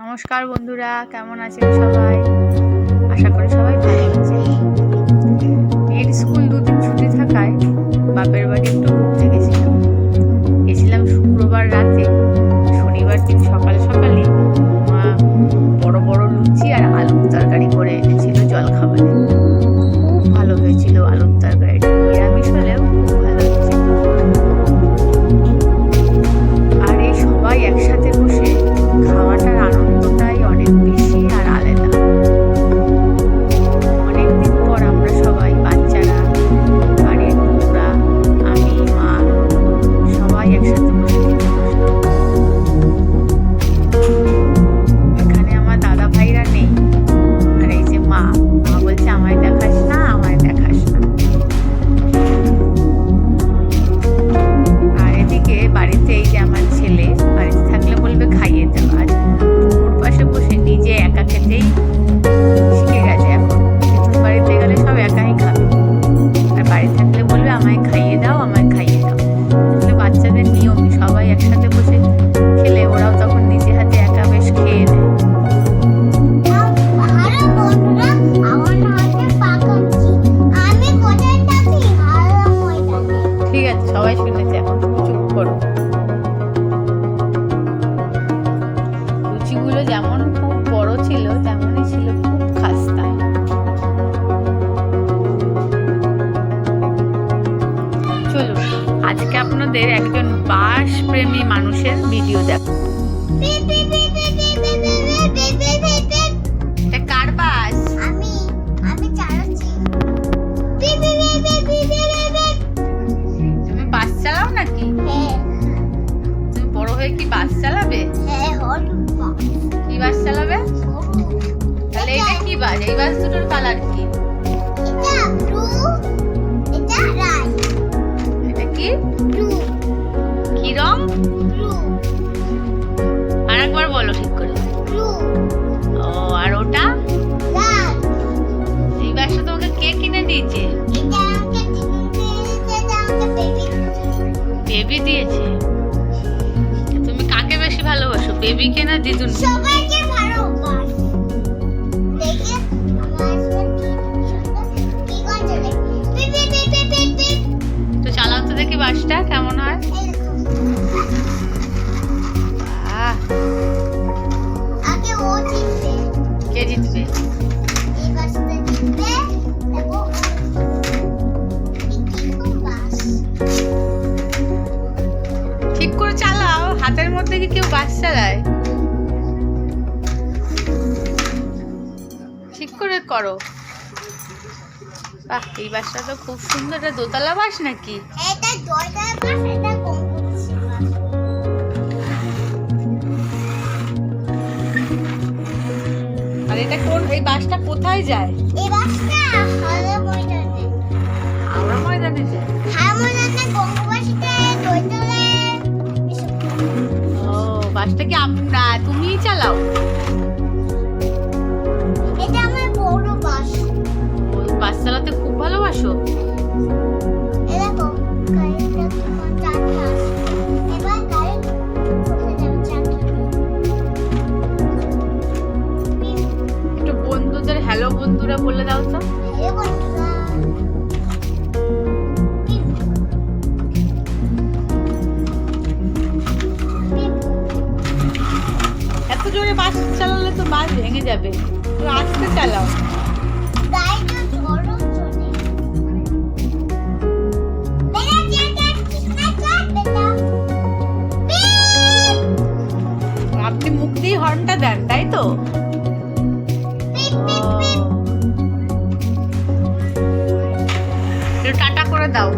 নমস্কার বন্ধুরা, কেমন আছেন সবাই? আশা করি সবাই ভালো আছে মেয়ের স্কুল দুদিন ছুটি থাকায় বাপের বাড়ি একটু ঘুরতে গেছিলাম। গেছিলাম শুক্রবার রাতে, শনিবার দিন সকাল সকালে। মা বড় বড় লুচি আর আলুর তরকারি করে এনেছিল জলখাবারে। খুব আমাদের একজন বাস প্রেমী মানুষের ভিডিও দেখো। কার বাস? আমি তুমি বাস চালাও নাকি? তুমি হয়ে কি বাস চালাবে? কি বাস চালাবে? তাহলে এটা কি বাস? এই বাস দুটোর কালার কি? কি রং আর একবার বলো ঠিক করে ও আর ওটা? এই ব্যাগটা তোমাকে কে কিনে দিয়েছে? বেবি দিয়েছে? তুমি কাকে বেশি ভালোবাসো বেবি কে না দিদুন তো চালাও তো দেখি বাসটা। জিতবে ঠিক করে চালাও, হাতের মধ্যে কি কেউ বাস চালায়? ঠিক করে করো। বাহ, এই বাসটা তো খুব সুন্দর দোতলা বাস নাকি? এটা দরজার বাস এই বাসটা কোথায় যায়? এই বাসটা হাওড়া ময়দানে। হাওড়া ময়দানে যায়? হাওড়া ময়দানে গঙ্গবাসীতে দৈতলায় ও বাসটা কি আমরা তুমিই চালাও? এটা আমার বড় বাস। বাস চালাতে খুব ভালোবাসো? বন্ধুরা বলে দাও তো। এত জোরে বাস চালালে তো বাস ভেঙে যাবে একটু আস্তে চালাও। আপনি হর্নটা দেন, তাই তো দাও।